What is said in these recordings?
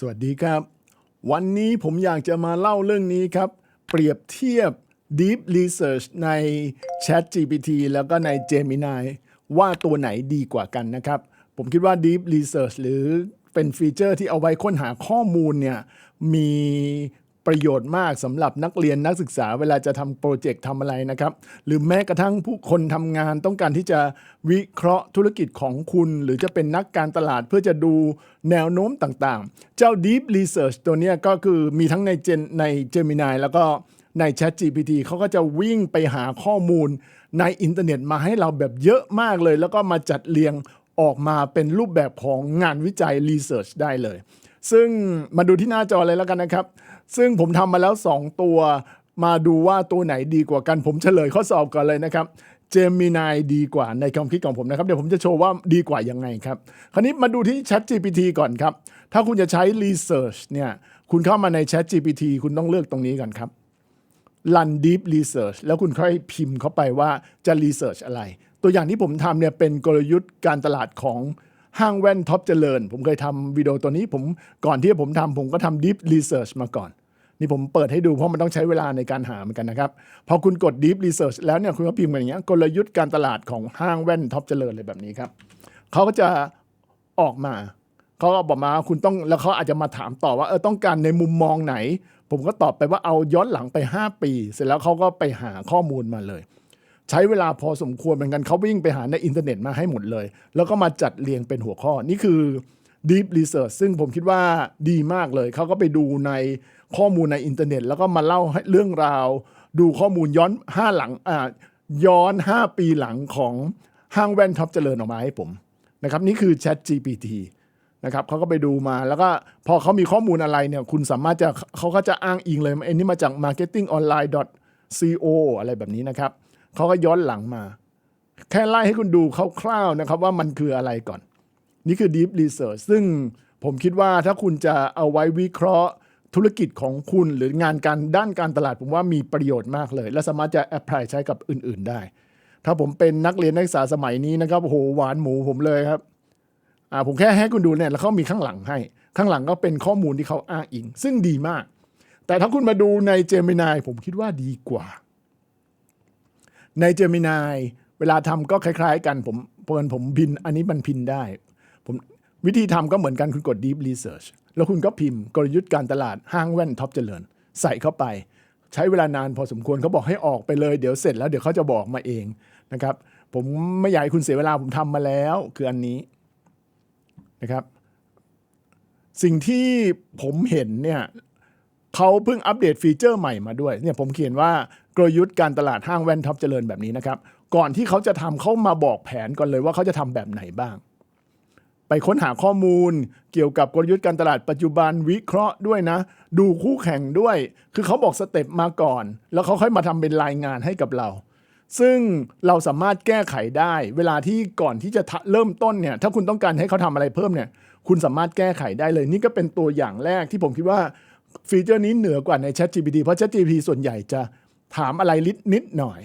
สวัสดีครับ วันนี้ผมอยากจะมาเล่าเรื่องนี้ครับ เปรียบเทียบ Deep Research ใน Chat GPT แล้วก็ใน Gemini ว่าตัวไหนดีกว่ากันนะครับ ผมคิดว่า Deep Research หรือเป็นฟีเจอร์ที่เอาไว้ค้นหาข้อมูลเนี่ยมี ประโยชน์มากสำหรับนักเรียนนักศึกษาเวลาจะทำโปรเจกต์ทำอะไรนะครับ หรือแม้กระทั่งผู้คนทำงานต้องการที่จะวิเคราะห์ธุรกิจของคุณ หรือจะเป็นนักการตลาดเพื่อจะดูแนวโน้มต่างๆ เจ้า Deep Research ตัวนี้ก็คือมีทั้งใน Gen ใน Gemini แล้วก็ใน Chat GPT เขาก็จะวิ่งไปหาข้อมูลในอินเทอร์เน็ตมาให้เราแบบเยอะมากเลย แล้วก็มาจัดเรียง ออกมาเป็นรูปแบบของงานวิจัย Research ได้เลย ซึ่งมาดูที่หน้าจอเลยแล้วกันนะครับ ซึ่งผมทำมาแล้ว 2 ตัว มาดูว่าตัวไหนดีกว่ากัน ผมเฉลยข้อสอบก่อนเลยนะครับ Gemini ดีกว่าในความคิดของผมนะครับ เดี๋ยวผมจะโชว์ว่าดีกว่ายังไงครับ คราวนี้มาดูที่ Chat GPT ก่อนครับ ถ้าคุณจะใช้ Research เนี่ยคุณเข้ามาใน Chat GPT คุณต้องเลือกตรงนี้ก่อนครับ Run Deep Research แล้วคุณค่อยพิมพ์เข้าไปว่าจะ Research อะไร ตัวอย่างที่ผมทำเนี่ยเป็นกลยุทธ์การตลาดของห้างแว่นท็อปเจริญ ผมเคยทำวิดีโอตัวนี้ผมก่อนที่ผมทำผมก็ทำ Deep Research มาก่อน นี่ผมเปิดให้ดูเพราะมันต้องใช้เวลาในการหาเหมือนกันนะครับ พอคุณกด Deep Research แล้วเนี่ยคุณก็พิมพ์อย่างเงี้ยกลยุทธ์การตลาดของห้างแว่นท็อปเจริญเลยแบบนี้ครับเขาก็จะออกมาเขาก็บอกมาคุณต้องแล้วเขาอาจจะมาถามต่อว่าเออต้องการในมุมมองไหน ผมก็ตอบไปว่าเอาย้อนหลังไป 5 ปี เสร็จแล้วเขาก็ไปหาข้อมูลมาเลย ใช้เวลาพอสมควรเหมือนกันเขาวิ่งไปหาในอินเทอร์เน็ตมาให้หมดเลย แล้วก็มาจัดเรียงเป็นหัวข้อ นี่คือ Deep Research ซึ่งผมคิดว่าดีมากเลย เขาก็ไปดูในข้อมูลในอินเทอร์เน็ต แล้วก็มาเล่าเรื่องราว ดูข้อมูลย้อน5หลังอ่าย้อน 5 ปีหลังของห้างแว่นท็อปเจริญออกมาให้ผมนะครับนี่คือ Chat GPT นะครับเขาก็ไปดูมาแล้วก็พอเขามีข้อมูลอะไรเนี่ยคุณสามารถจะเขาก็จะอ้างอิงเลยอันนี้มาจาก marketingonline.co อะไรแบบนี้นะครับ เขาก็ย้อนหลังมา แค่ไล่ให้คุณดูคร่าวๆนะครับว่ามันคืออะไรก่อน นี่คือ Deep Research ซึ่งผมคิดว่าถ้าคุณจะเอาไว้วิเคราะห์ธุรกิจของคุณหรืองานการด้านการตลาดผมว่ามีประโยชน์มากเลย และสามารถจะแอพพลายใช้กับอื่น ๆ ได้ ถ้าผมเป็นนักเรียนนักศึกษาสมัยนี้นะครับโอ้โหหวานหมูผมเลยครับอ่าผมแค่ให้คุณดูเนี่ยแล้วเขามีข้างหลังให้ ข้างหลังก็เป็นข้อมูลที่เขาอ้างอิง ซึ่งดีมาก แต่ถ้าคุณมาดูใน Gemini ผมคิดว่าดีกว่า ใน Gemini เวลาทำก็คล้าย ๆ กันผมเปินผมพินอันนี้มันพินได้ผมวิธีทำก็เหมือนกันคุณกด Deep Research แล้วคุณก็พิมพ์กลยุทธ์การตลาดห้างแว่นท็อปเจริญ ใส่เข้าไป ใช้เวลานานพอสมควรเขาบอกให้ออกไปเลยเดี๋ยวเสร็จแล้วเดี๋ยวเขาจะบอกมาเองนะครับ ผมไม่อยากให้คุณเสียเวลาผมทำมาแล้วคืออันนี้นะครับ สิ่งที่ผมเห็นเนี่ย เขาเพิ่งอัปเดตฟีเจอร์ใหม่มาด้วยเนี่ยผมเขียนว่ากลยุทธ์การตลาดห้างแว่นท็อปเจริญแบบนี้นะครับ ก่อนที่เขาจะทำเขามาบอกแผนก่อนเลยว่าเขาจะทำแบบไหนบ้าง ไปค้นหาข้อมูลเกี่ยวกับกลยุทธ์การตลาดปัจจุบันวิเคราะห์ด้วยนะ ดูคู่แข่งด้วย คือเขาบอกสเต็ปมาก่อน แล้วเขาค่อยมาทำเป็นรายงานให้กับเรา ซึ่งเราสามารถแก้ไขได้ เวลาที่ก่อนที่จะเริ่มต้นเนี่ยถ้าคุณต้องการให้เขาทำอะไรเพิ่มเนี่ยคุณสามารถแก้ไขได้เลย นี่ก็เป็นตัวอย่างแรกที่ผมคิดว่า ฟีเจอร์นี้เหนือกว่าใน ChatGPT เพราะ ChatGPT ส่วนใหญ่จะถามอะไรนิดนิดหน่อย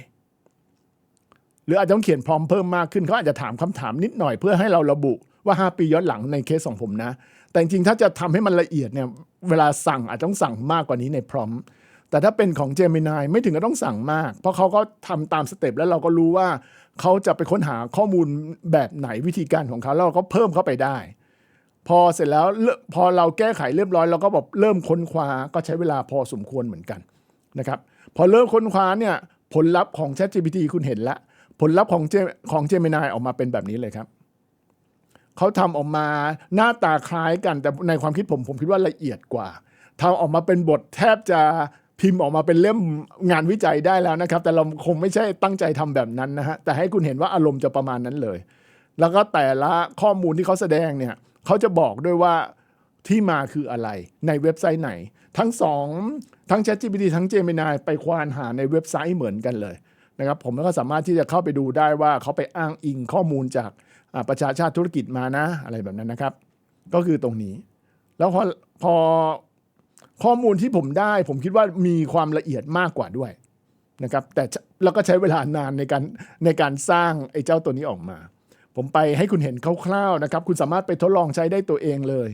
หรืออาจจะต้องเขียนพร้อมเพิ่มมากขึ้นเขาอาจจะถามคำถามนิดหน่อยเพื่อให้เราระบุว่า 5 ปีย้อนหลังในเคสของผมนะ แต่จริงๆถ้าจะทำให้มันละเอียดเนี่ยเวลาสั่งอาจจะต้องสั่งมากกว่านี้ในพร้อมแต่ถ้าเป็นของ Gemini ไม่ถึงกับต้องสั่งมาก เพราะเขาก็ทำตามสเต็ปแล้วเราก็รู้ว่าเขาจะไปค้นหาข้อมูลแบบไหนวิธีการของเขาแล้วเราก็เพิ่มเข้าไปได้ พอเสร็จแล้วพอเราแก้ไขเรียบร้อยเราก็แบบเริ่มค้นคว้าก็ใช้เวลาพอสมควรเหมือนกันนะครับพอเริ่มค้นคว้าเนี่ยผลลัพธ์ของ ChatGPT คุณเห็นแล้วผลลัพธ์ของ Gem- ของ Gemini ออกมาเป็นแบบนี้เลยครับเขาทำออกมาหน้าตาคล้ายกันแต่ในความคิดผมผมคิดว่าละเอียดกว่าทำออกมาเป็นบทแทบจะพิมพ์ออกมาเป็นเล่มงานวิจัยได้แล้วนะครับ แต่เราคงไม่ใช่ตั้งใจทำแบบนั้นนะฮะแต่ให้คุณเห็นว่าอารมณ์จะประมาณนั้นเลย แล้วก็แต่ละข้อมูลที่เขาแสดงเนี่ย เขาจะบอกด้วยว่าที่มาคืออะไรในเว็บไซต์ไหน ทั้งสองทั้ง ChatGPT ทั้ง Gemini ไปควานหาในเว็บไซต์เหมือนกันเลยนะครับผมก็สามารถที่จะเข้าไปดูได้ว่าเขาไปอ้างอิงข้อมูลจากประชาชาติธุรกิจมานะอะไรแบบนั้นนะครับ ก็คือตรงนี้ แล้วพอพอข้อมูลที่ผมได้ ผมคิดว่ามีความละเอียดมากกว่าด้วยนะครับแต่แล้วก็ใช้เวลานานในการในการสร้างไอ้เจ้าตัวนี้ออกมา ผมไปให้คุณเห็นคร่าวๆนะครับ คุณสามารถไปทดลองใช้ได้ตัวเองเลย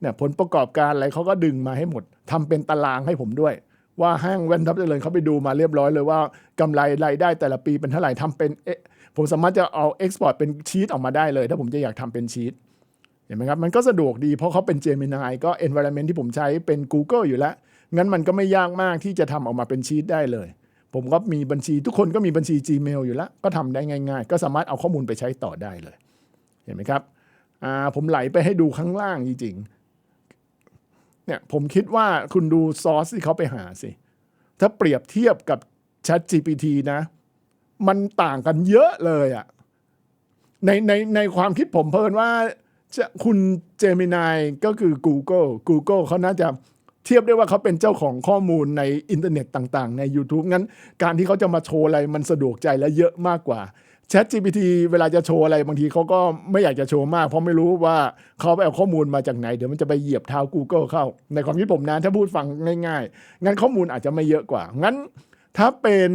เนี่ยผลประกอบการอะไรเขาก็ดึงมาให้หมดทำเป็นตารางให้ผมด้วย ว่าห้างแว่นทับเจริญเขาไปดูมาเรียบร้อยเลยว่ากำไรรายได้แต่ละปีเป็นเท่าไหร่ทำเป็นเอ๊ผมสามารถจะเอาเอ็กซ์พอร์ตเป็นชีตออกมาได้เลย ถ้าผมจะอยากทำเป็นชีตเห็นไหมครับ มันก็สะดวกดีเพราะเขาเป็น Gemini ก็ environment ที่ผมใช้เป็น Google อยู่แล้ว งั้นมันก็ไม่ยากมากที่จะทำออกมาเป็นชีตได้เลย ผมก็มีบัญชีทุกคนก็มีบัญชี Gmail อยู่แล้ว ก็ทำได้ง่ายๆ ก็สามารถเอาข้อมูลไปใช้ต่อได้เลย เห็นไหมครับผมไหลไปให้ดูข้างล่างจริงๆเนี่ยผมคิดว่าคุณดูซอสที่เขาไปหาสิ ถ้าเปรียบเทียบกับ Chat GPT นะ มันต่างกันเยอะเลยอะในในในความคิดผมเพิ่นว่าจะคุณเจมินายก็คือ Google Google เขาน่าจะ เทียบได้ว่าเขาเป็นเจ้าของข้อมูลในอินเทอร์เน็ตต่างๆ ใน YouTube งั้นการที่เขาจะมาโชว์อะไรมันสะดวกใจและเยอะมากกว่า Chat GPT เวลาจะโชว์อะไรบางทีเขาก็ไม่อยากจะโชว์มาก เพราะไม่รู้ว่าเขาไปเอาข้อมูลมาจากไหน เดี๋ยวมันจะไปเหยียบเท้า Google เข้า ในความคิดผมนะถ้าพูดฟังง่ายๆ งั้นข้อมูลอาจจะไม่เยอะกว่า งั้นถ้าเป็น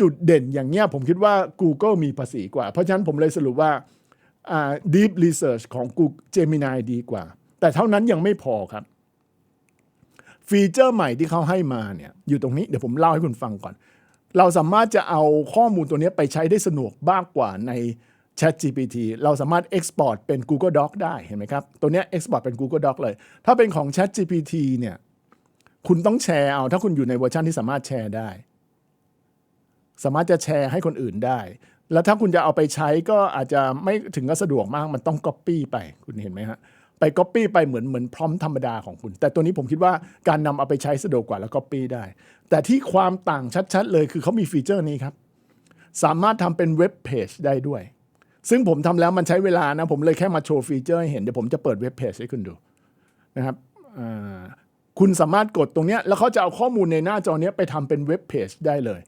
จุดเด่นอย่างเงี้ยผมคิดว่า Google มีภาษีกว่า เพราะฉะนั้นผมเลยสรุปว่าอ่า Deep Research ของ Google Gemini ดีกว่า แต่เท่านั้นยังไม่พอครับ ฟีเจอร์ใหม่ที่เขาให้มาเนี่ยอยู่ตรงนี้เดี๋ยวผมเล่าให้คุณฟังก่อน เราสามารถจะเอาข้อมูลตัวนี้ไปใช้ได้สะดวกมากกว่าใน Chat GPT เราสามารถ Export เป็น Google Doc ได้เห็นไหมครับ ตัวนี้ Export เป็น Google Doc เลย ถ้าเป็นของ Chat GPT เนี่ยคุณต้องแชร์เอา ถ้าคุณอยู่ในเวอร์ชันที่สามารถแชร์ได้ สามารถจะแชร์ให้คนอื่นได้ แล้วถ้าคุณจะเอาไปใช้ก็อาจจะไม่ถึงกับสะดวกมากมันต้อง Copy ไปคุณเห็นไหมฮะ ไป Copy ไปเหมือนเหมือนพร้อมธรรมดาของคุณ แต่ตัวนี้ผมคิดว่าการนำเอาไปใช้สะดวกกว่าแล้ว Copy ได้ แต่ที่ความต่างชัดๆเลยคือเขามีฟีเจอร์นี้ครับ สามารถทำเป็นเว็บเพจได้ด้วย ซึ่งผมทำแล้วมันใช้เวลานะ ผมเลยแค่มาโชว์ฟีเจอร์ให้เห็น เดี๋ยวผมจะเปิดเว็บเพจให้คุณดูนะครับคุณสามารถกดตรงนี้แล้วเขาจะเอาข้อมูลในหน้าจอเนี้ยไปทำเป็นเว็บเพจได้เลย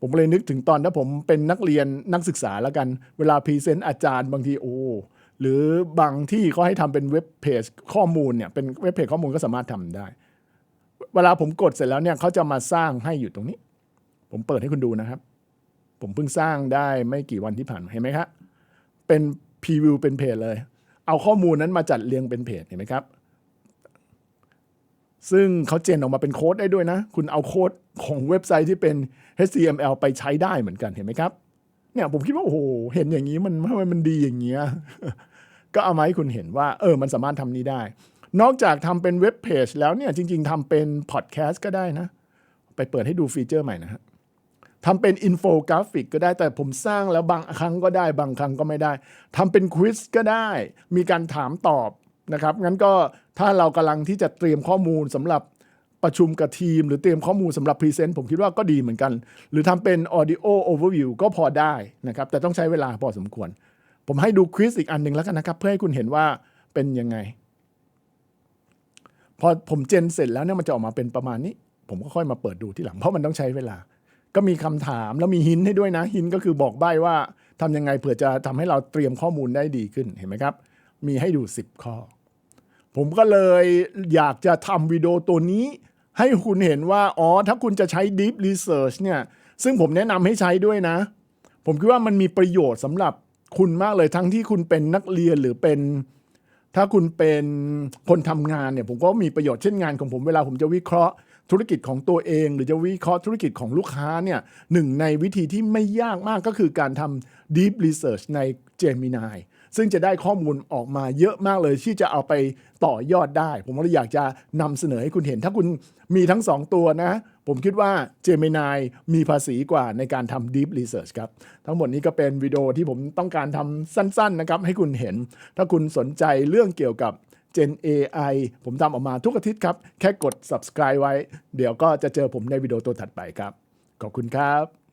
ผมเลยนึกถึงตอนถ้าผมเป็นนักเรียนนักศึกษาแล้วกัน เวลาพรีเซนต์อาจารย์บางทีโอ้ หรือบางที่เขาให้ทำเป็นเว็บเพจข้อมูลเนี่ยเป็นเว็บเพจข้อมูลก็สามารถทำได้ เวลาผมกดเสร็จแล้วเนี่ยเขาจะมาสร้างให้อยู่ตรงนี้ ผมเปิดให้คุณดูนะครับ ผมเพิ่งสร้างได้ไม่กี่วันที่ผ่านมาเห็นไหมครับเป็นพรีวิวเป็นเพจเลย เอาข้อมูลนั้นมาจัดเรียงเป็นเพจเห็นไหมครับ ซึ่งเขาเจนออกมาเป็นโค้ดได้ด้วยนะ คุณเอาโค้ดของเว็บไซต์ที่เป็น HTML ไปใช้ได้เหมือนกันเห็นไหมครับ เนี่ยผมคิดว่าโอ้โหเห็นอย่างนี้มันทำไมมันดีอย่างเงี้ยก็เอามาให้คุณเห็นว่า เออมันสามารถทำนี้ได้ นอกจากทำเป็นเว็บเพจแล้วเนี่ยจริง ๆทำเป็นพอดแคสต์ก็ได้นะ ไปเปิดให้ดูฟีเจอร์ใหม่นะฮะทำเป็นอินโฟกราฟิกก็ได้แต่ผมสร้างแล้วบางครั้งก็ได้บางครั้งก็ไม่ได้ทำเป็นควิสก็ได้ มีการถามตอบนะครับงั้นก็ถ้าเรากำลังที่จะเตรียมข้อมูลสำหรับ ประชุมกับทีม หรือเตรียมข้อมูลสำหรับพรีเซนต์ผมคิดว่าก็ดีเหมือนกัน หรือทำเป็น audio overview ก็พอได้นะครับแต่ต้องใช้เวลาพอสมควร ผมให้ดูควิสอีกอันหนึ่งแล้วกันนะครับ เพื่อให้คุณเห็นว่าเป็นยังไง พอผมเจนเสร็จแล้วเนี่ยมันจะออกมาเป็นประมาณนี้ ผมก็ค่อยมาเปิดดูที่หลัง เพราะมันต้องใช้เวลา ก็มีคำถามแล้วมีหินให้ด้วยนะหินก็คือบอกใบ้ว่าทำยังไงเผื่อจะทำให้เราเตรียมข้อมูลได้ดีขึ้นเห็นไหมครับ มีให้ดู 10 ข้อผมก็เลยอยากจะทำวิดีโอตัวนี้ ให้คุณเห็นว่า อ๋อ ถ้าคุณจะใช้ Deep Research เนี่ย ซึ่งผมแนะนำให้ใช้ด้วยนะ ผมคิดว่ามันมีประโยชน์สำหรับคุณมากเลยทั้งที่คุณเป็นนักเรียนหรือเป็น ถ้าคุณเป็นคนทำงานเนี่ย ผมก็มีประโยชน์เช่นงานของผมเวลาผมจะวิเคราะห์ธุรกิจของตัวเอง หรือจะวิเคราะห์ธุรกิจของลูกค้าเนี่ยหนึ่งในวิธีที่ไม่ยากมากก็คือการทำ deep research ใน Gemini ซึ่งจะได้ข้อมูลออกมาเยอะมากเลยที่จะเอาไปต่อยอดได้ ผมก็เลยอยากจะนำเสนอให้คุณเห็น ถ้าคุณมีทั้งสองตัวนะ ผมคิดว่า Gemini มีภาษีกว่าในการทำ deep research ครับ ทั้งหมดนี้ก็เป็นวิดีโอที่ผมต้องการทำสั้นๆนะครับให้คุณเห็น ถ้าคุณสนใจเรื่องเกี่ยวกับ Gen AI ผมทำออกมาทุกอาทิตย์ครับ แค่กด subscribe ไว้ เดี๋ยวก็จะเจอผมในวิดีโอตัวถัดไปครับ ขอบคุณครับ